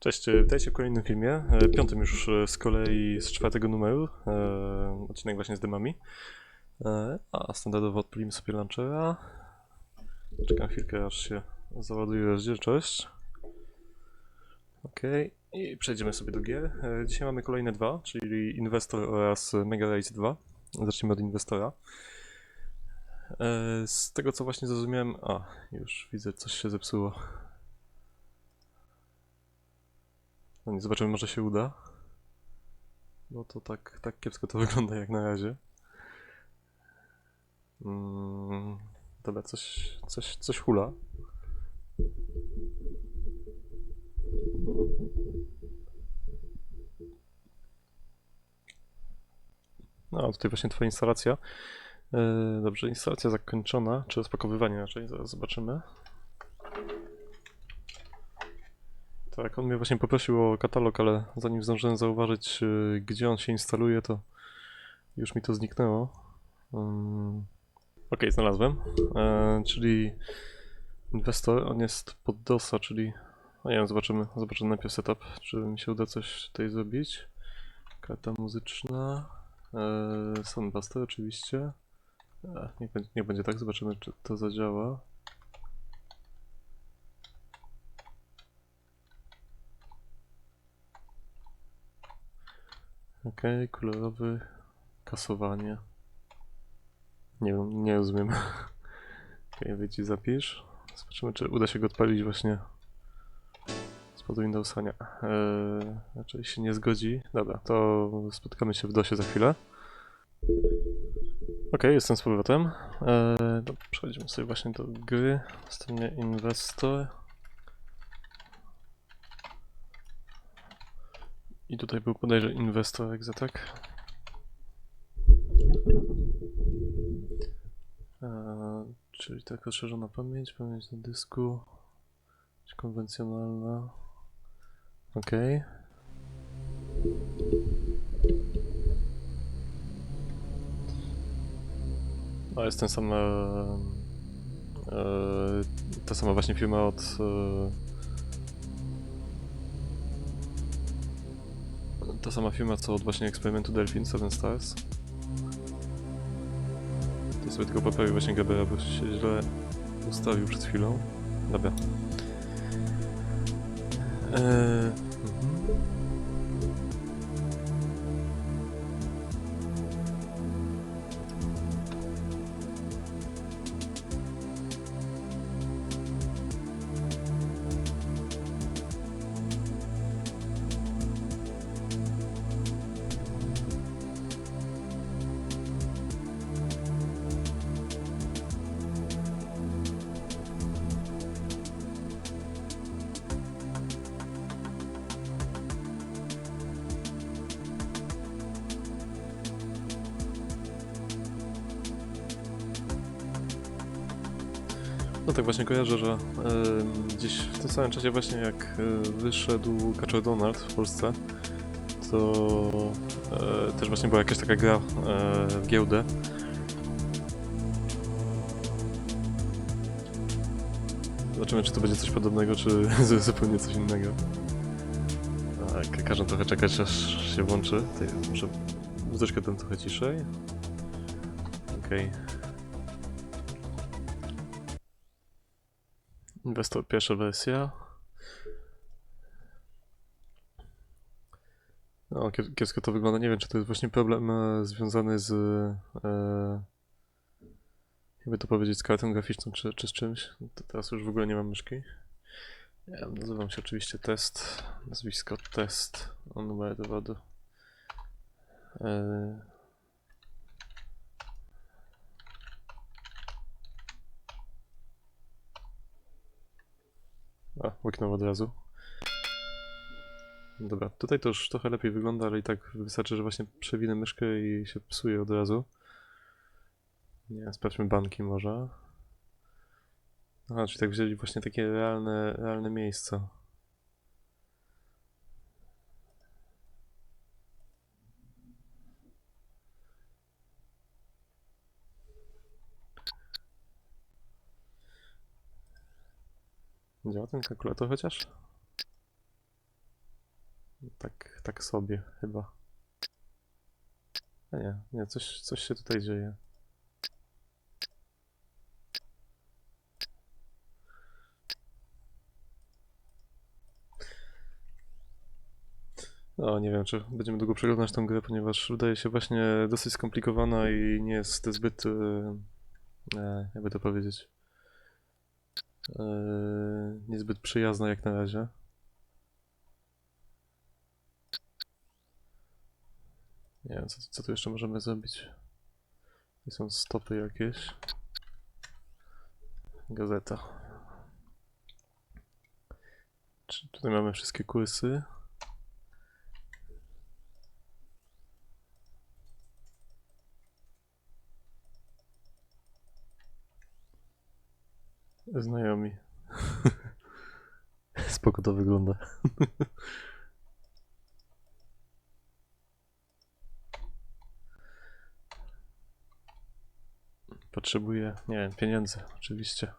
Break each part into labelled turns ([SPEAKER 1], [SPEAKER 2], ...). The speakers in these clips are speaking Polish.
[SPEAKER 1] Cześć, e, witajcie w kolejnym filmie, e, piątym już e, z kolei z czwartego numeru, odcinek właśnie z dymami. A standardowo odpalimy sobie launchera. Czekam chwilkę aż się załaduje rozdzielczość. Ok, i przejdziemy sobie do gier. Dzisiaj mamy kolejne dwa, czyli Inwestor oraz Mega Race 2. Zacznijmy od Inwestora. Z tego co właśnie zrozumiałem, a już widzę coś się zepsuło. No nie zobaczymy, może się uda. No to tak, tak kiepsko to wygląda jak na razie. Mm, dobra, coś, coś, coś hula. No, tutaj właśnie twoja instalacja. Yy, dobrze, instalacja zakończona, czy rozpakowywanie raczej, zaraz zobaczymy. Tak, on mnie właśnie poprosił o katalog, ale zanim zdążyłem zauważyć, yy, gdzie on się instaluje, to już mi to zniknęło. Um, ok, znalazłem. E, czyli inwestor, on jest pod DOSa, czyli. No nie wiem, zobaczymy. Zobaczymy najpierw setup, czy mi się uda coś tutaj zrobić. Karta muzyczna. E, Soundbuster oczywiście. E, będzie, niech będzie tak, zobaczymy, czy to zadziała. Okej, kolorowy, kasowanie. Nie nie rozumiem. Okej, wyjdź i zapisz. Zobaczymy, czy uda się go odpalić właśnie z podu Windowsa. Nie. Eee, raczej się nie zgodzi. Dobra, to spotkamy się w DOSie za chwilę. Okej, jestem z powrotem. Eee, to przechodzimy sobie właśnie do gry. Stronie Investor. I tutaj był bodajże inwestor tak? Eee, czyli tak rozszerzona pamięć, pamięć na dysku, konwencjonalna. Ok. No jest ten sam, e, e, ta sama właśnie firma od e, ta sama firma co od właśnie eksperymentu Delphin 7 Stars. To sobie tylko poprawił właśnie Gabera, bo się źle ustawił przed chwilą. Dobra. Eee, No tak właśnie kojarzę, że em, gdzieś w tym samym czasie właśnie jak e, wyszedł Kaczor Donald w Polsce, to e, też właśnie była jakaś taka gra e, w giełdę. Zobaczymy, czy to będzie coś podobnego, czy zupełnie coś innego. Tak, każą trochę czekać, aż się włączy. Tutaj muszę muzyczkę tam trochę ciszej. Okej. Inwestor pierwsza wersja. No, kie- kiepsko to wygląda. Nie wiem, czy to jest właśnie problem e, związany z. E, jakby to powiedzieć, z kartą graficzną, czy, czy z czymś. To teraz już w ogóle nie mam myszki. Wiem, nazywam się oczywiście test. Nazwisko test. O numer dowodu. E, A, łyknął od razu. Dobra, tutaj to już trochę lepiej wygląda, ale i tak wystarczy, że właśnie przewinę myszkę i się psuje od razu. Nie, sprawdźmy banki może. Aha, czyli tak wzięli właśnie takie realne, realne miejsca. Działa ten kalkulator chociaż? Tak, tak sobie chyba. A nie, nie, coś, coś się tutaj dzieje. No, nie wiem, czy będziemy długo przeglądać tą grę, ponieważ wydaje się właśnie dosyć skomplikowana i nie jest zbyt, e, e, jakby to powiedzieć, e, niezbyt przyjazna jak na razie. Nie wiem, co, co tu jeszcze możemy zrobić. Tu są stopy jakieś. Gazeta. Czy tutaj mamy wszystkie kursy? Znajomi. Spoko to wygląda. Potrzebuję, nie wiem, pieniędzy, oczywiście.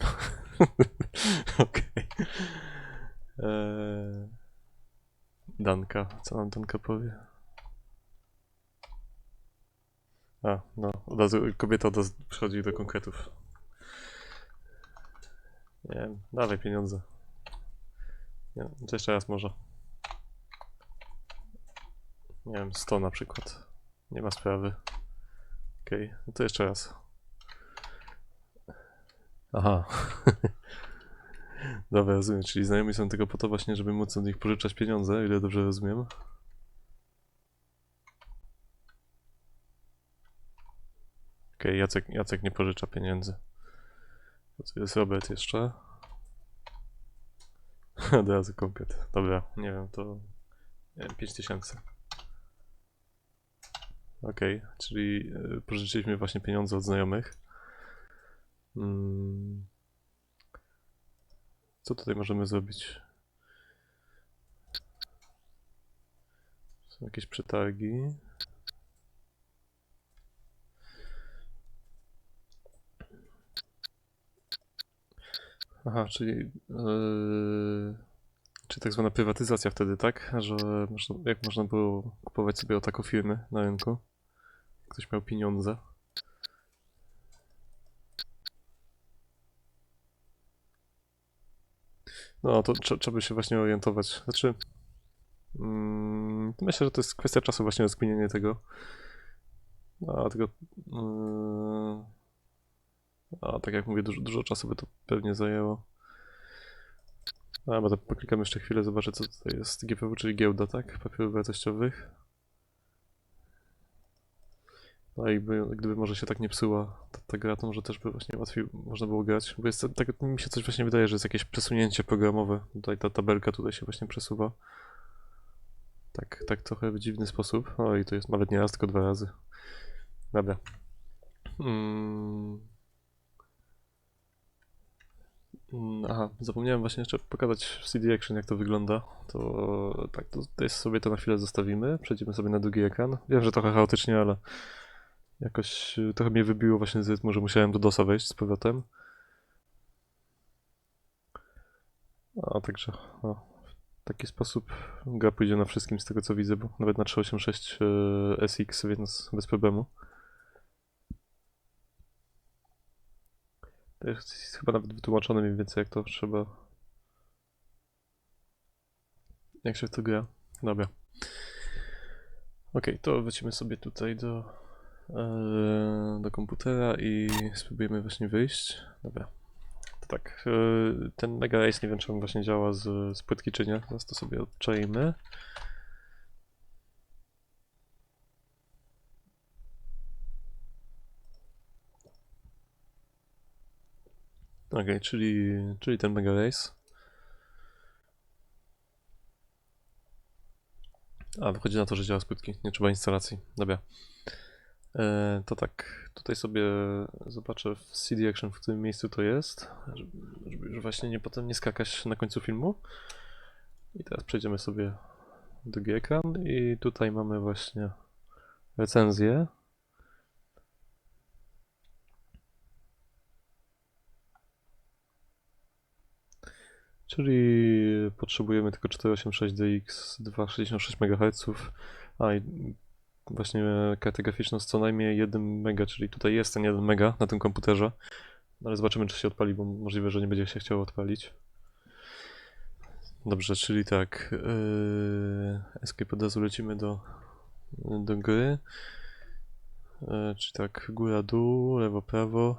[SPEAKER 1] Okej. Eee, Danka, co nam Danka powie? A, no, od razu kobieta od razu przychodzi do konkretów. Nie wiem, dawaj pieniądze. Nie, to jeszcze raz może. Nie wiem, 100 na przykład. Nie ma sprawy. Okej, no to jeszcze raz. Aha. Dobra, rozumiem, czyli znajomi są tylko po to właśnie, żeby móc od nich pożyczać pieniądze, ile dobrze rozumiem. Okej, Jacek, Jacek nie pożycza pieniędzy. Tu jest Robert jeszcze. Od razu konkret. Dobra, nie wiem, to... Nie wiem, 5000. Okej, czyli y, pożyczyliśmy właśnie pieniądze od znajomych. Mm. Co tutaj możemy zrobić? Są jakieś przetargi. Aha, czyli yy, czy tak zwana prywatyzacja wtedy, tak? Że można, jak można było kupować sobie o taką firmy na rynku? Ktoś miał pieniądze. No, to trze- trzeba by się właśnie orientować. Znaczy, mm, myślę, że to jest kwestia czasu właśnie rozkminienie tego. A, tego... Yy, a, tak jak mówię, dużo, dużo czasu by to pewnie zajęło. A, bo to poklikam jeszcze chwilę, zobaczę co tutaj jest. GPW, czyli giełda, tak? Papierów wartościowych. No i by, gdyby może się tak nie psuła ta, ta gra, to może też by właśnie łatwiej można było grać. Bo jest, tak mi się coś właśnie wydaje, że jest jakieś przesunięcie programowe. Tutaj ta tabelka tutaj się właśnie przesuwa. Tak, tak trochę w dziwny sposób. O i to jest nawet nie raz, tylko dwa razy. Dobra. Mm. Mm, Aha, zapomniałem właśnie jeszcze pokazać w CD Action jak to wygląda. To tak, to tutaj sobie to na chwilę zostawimy. Przejdziemy sobie na drugi ekran. Wiem, że trochę chaotycznie, ale jakoś y, trochę mnie wybiło właśnie z rytmu, że musiałem do DOSa wejść z powrotem. A także o, w taki sposób gra pójdzie na wszystkim z tego co widzę, bo nawet na 386 y, SX, więc bez problemu. To jest chyba nawet wytłumaczone mniej więcej jak to trzeba. Jak się w to gra. Dobra. Okej, to wrócimy sobie tutaj do, e, do komputera i spróbujemy właśnie wyjść. Dobra. To tak, e, ten Mega Race nie wiem czy on właśnie działa z, z płytki czy nie. Zaraz to sobie odczajmy. Okej, czyli, czyli ten Mega Race. A, wychodzi na to, że działa z płytki, nie trzeba instalacji. Dobra. E, to tak, tutaj sobie zobaczę w CD Action, w którym miejscu to jest, żeby, już właśnie nie potem nie skakać na końcu filmu. I teraz przejdziemy sobie drugi ekran i tutaj mamy właśnie recenzję. Czyli potrzebujemy tylko 486DX, 266 MHz, a i właśnie kartę graficzną z co najmniej 1 MB, czyli tutaj jest ten 1 MB na tym komputerze. No Ale zobaczymy, czy się odpali, bo możliwe, że nie będzie się chciało odpalić. Dobrze, czyli tak. Yy, escape od razu lecimy do, do gry. Yy, czyli tak, góra, dół, lewo, prawo.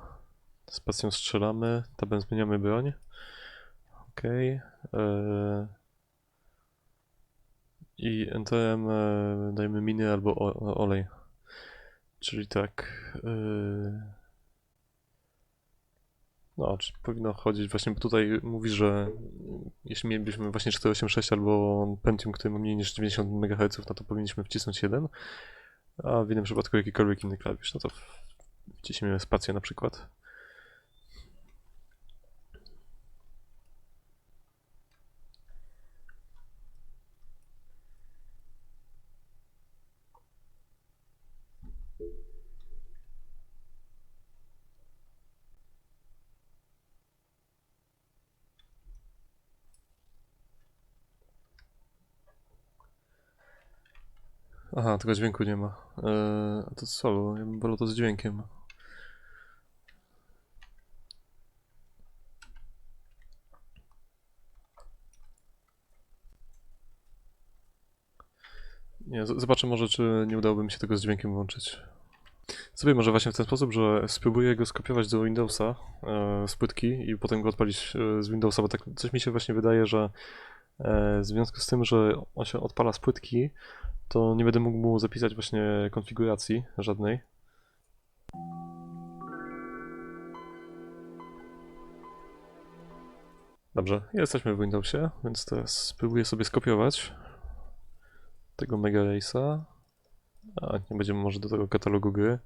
[SPEAKER 1] Spacją strzelamy, tabem zmieniamy broń. Okej. yy. I enterem dajmy miny albo olej. Czyli tak. Yy, no, czy powinno chodzić właśnie, bo tutaj mówi, że jeśli mielibyśmy właśnie 486 albo Pentium, który ma mniej niż 90 MHz, no to powinniśmy wcisnąć jeden, a w innym przypadku jakikolwiek inny klawisz, no to wciśniemy spację na przykład. Aha, tego dźwięku nie ma. Eee, to solo, ja bym wolał to z dźwiękiem. Nie, zobaczę może, czy nie udałoby mi się tego z dźwiękiem włączyć. Zrobię może właśnie w ten sposób, że spróbuję go skopiować do Windowsa e, z płytki i potem go odpalić e, z Windowsa, bo tak coś mi się właśnie wydaje, że w związku z tym, że on się odpala z płytki, to nie będę mógł mu zapisać właśnie konfiguracji żadnej. Dobrze, jesteśmy w Windowsie, więc teraz spróbuję sobie skopiować tego Mega Race'a. A, nie będziemy może do tego katalogu gry.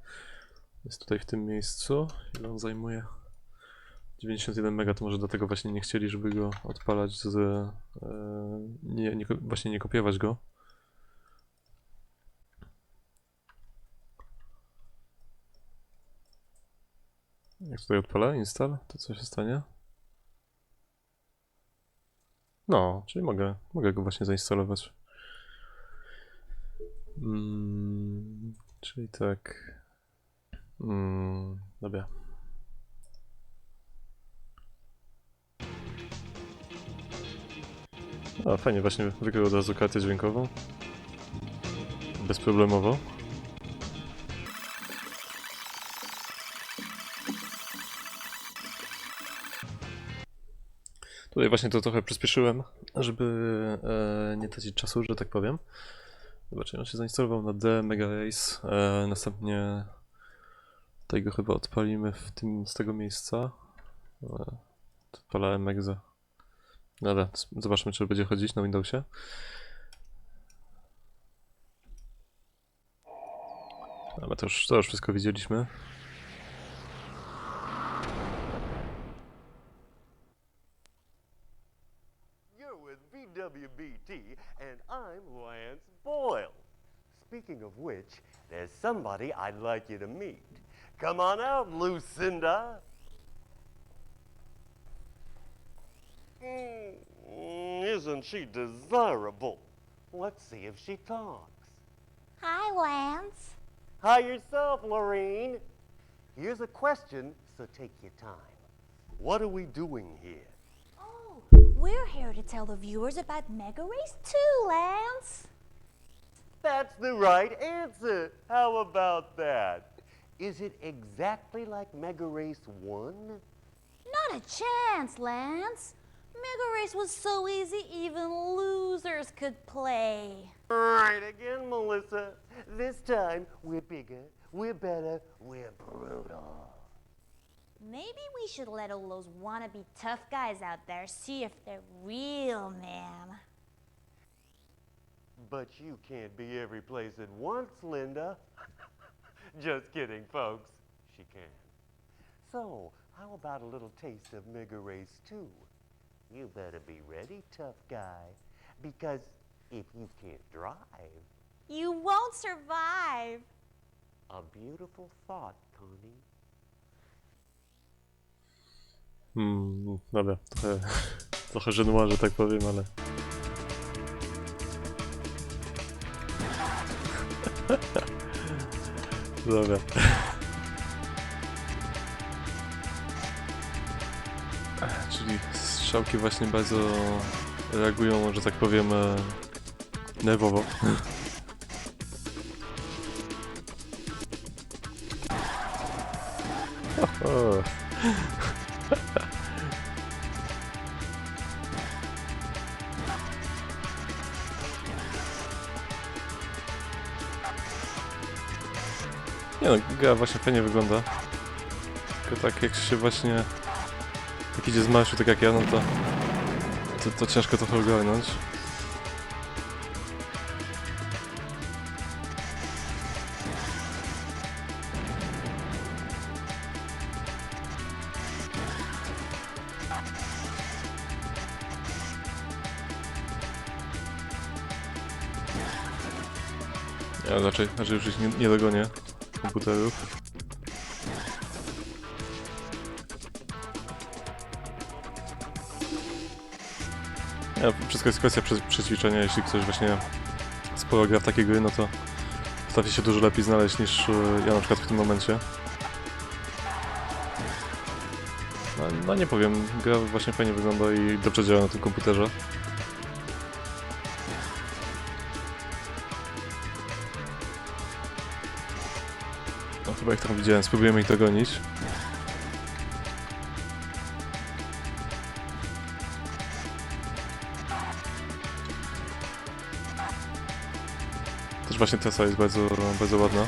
[SPEAKER 1] Jest tutaj w tym miejscu. Ile on zajmuje? 91 mega, to może dlatego właśnie nie chcieli, żeby go odpalać z... E, nie, nie, właśnie nie kopiować go. Jak tutaj odpalę install, to co się stanie? No, czyli mogę, mogę go właśnie zainstalować. Mm, czyli tak. Mm, dobra. A, fajnie, właśnie wykrył od razu kartę dźwiękową. Bezproblemowo. Tutaj właśnie to trochę przyspieszyłem, żeby e, nie tracić czasu, że tak powiem. Zobaczcie, on się zainstalował na D Mega Race. E, następnie tutaj go chyba odpalimy w tym, z tego miejsca. E, odpalałem Exe. Dobra, zobaczmy, czy będzie chodzić na Windowsie. Ale to już, to już wszystko widzieliśmy.
[SPEAKER 2] VWBT, and I'm Lance Boyle. Speaking of which, there's somebody I'd like you to meet. Come on out, Lucinda. Isn't she desirable? Let's see if she talks.
[SPEAKER 3] Hi, Lance.
[SPEAKER 2] Hi yourself, Lorene. Here's a question, so take your time. What are we doing here?
[SPEAKER 3] Oh, we're here to tell the viewers about Mega Race 2, Lance.
[SPEAKER 2] That's the right answer. How about that? Is it exactly like Mega Race 1?
[SPEAKER 3] Not a chance, Lance. Mega Race was so easy, even losers could play.
[SPEAKER 2] Right again, Melissa. This time, we're bigger, we're better, we're brutal.
[SPEAKER 3] Maybe we should let all those wannabe tough guys out there see if they're real, ma'am.
[SPEAKER 2] But you can't be every place at once, Linda. Just kidding, folks. She can. So, how about a little taste of Mega Race 2? You better be ready, tough guy. Because if you can't drive,
[SPEAKER 3] You won't survive.
[SPEAKER 2] a beautiful thought, Connie.
[SPEAKER 1] Hmm, dobra, trochę Trochę żenua, że tak powiem, ale... Dobra. Czyli strzałki właśnie bardzo reagują, że tak powiem, e, nerwowo. Nie no, gra właśnie fajnie wygląda. Tylko tak jak się właśnie tak idzie z marszu, tak jak ja, no to, to, to ciężko trochę ogarnąć. Ja raczej, raczej już nie, nie dogonię komputerów. Wszystko jest kwestia prze, przećwiczenia, jeśli ktoś właśnie sporo gra w takie gry, no to potrafi się dużo lepiej znaleźć niż e, ja na przykład w tym momencie. No, no nie powiem, gra właśnie fajnie wygląda i dobrze działa na tym komputerze. No chyba ich tam widziałem, spróbujemy ich dogonić. Też właśnie trasa jest bardzo, bardzo ładna.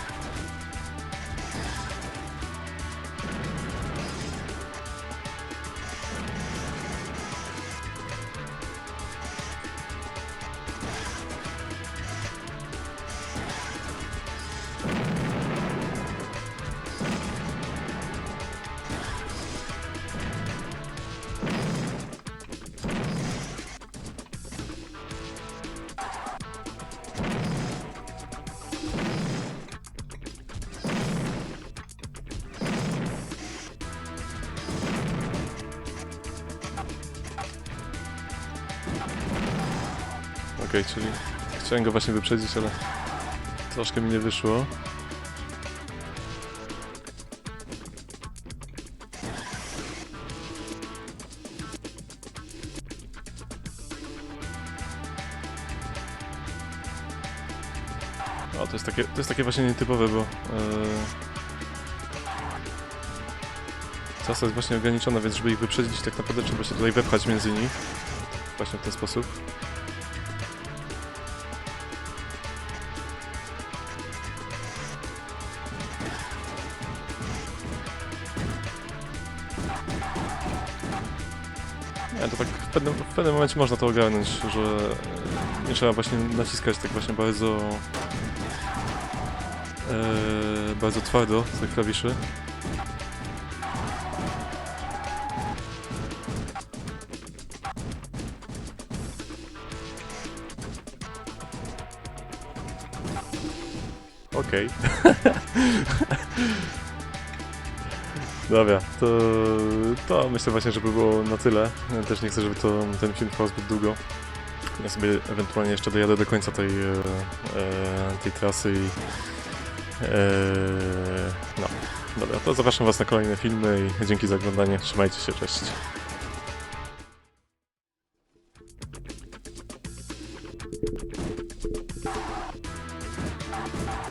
[SPEAKER 1] Okej, czyli chciałem go właśnie wyprzedzić, ale troszkę mi nie wyszło. O, to jest takie, to jest takie właśnie nietypowe, bo... Yy... Czasa jest właśnie ograniczona, więc żeby ich wyprzedzić, tak naprawdę trzeba się tutaj wepchać między nich. Właśnie w ten sposób. Pewnym, w pewnym momencie można to ogarnąć, że nie trzeba właśnie naciskać tak właśnie bardzo e, bardzo twardo tych klawiszy. Okej. Dobra, to, to myślę właśnie, żeby było na tyle. Też nie chcę, żeby to, ten film trwał zbyt długo. Ja sobie ewentualnie jeszcze dojadę do końca tej, e, e, tej trasy i e, no. Dobra, to zapraszam Was na kolejne filmy i dzięki za oglądanie. Trzymajcie się, cześć.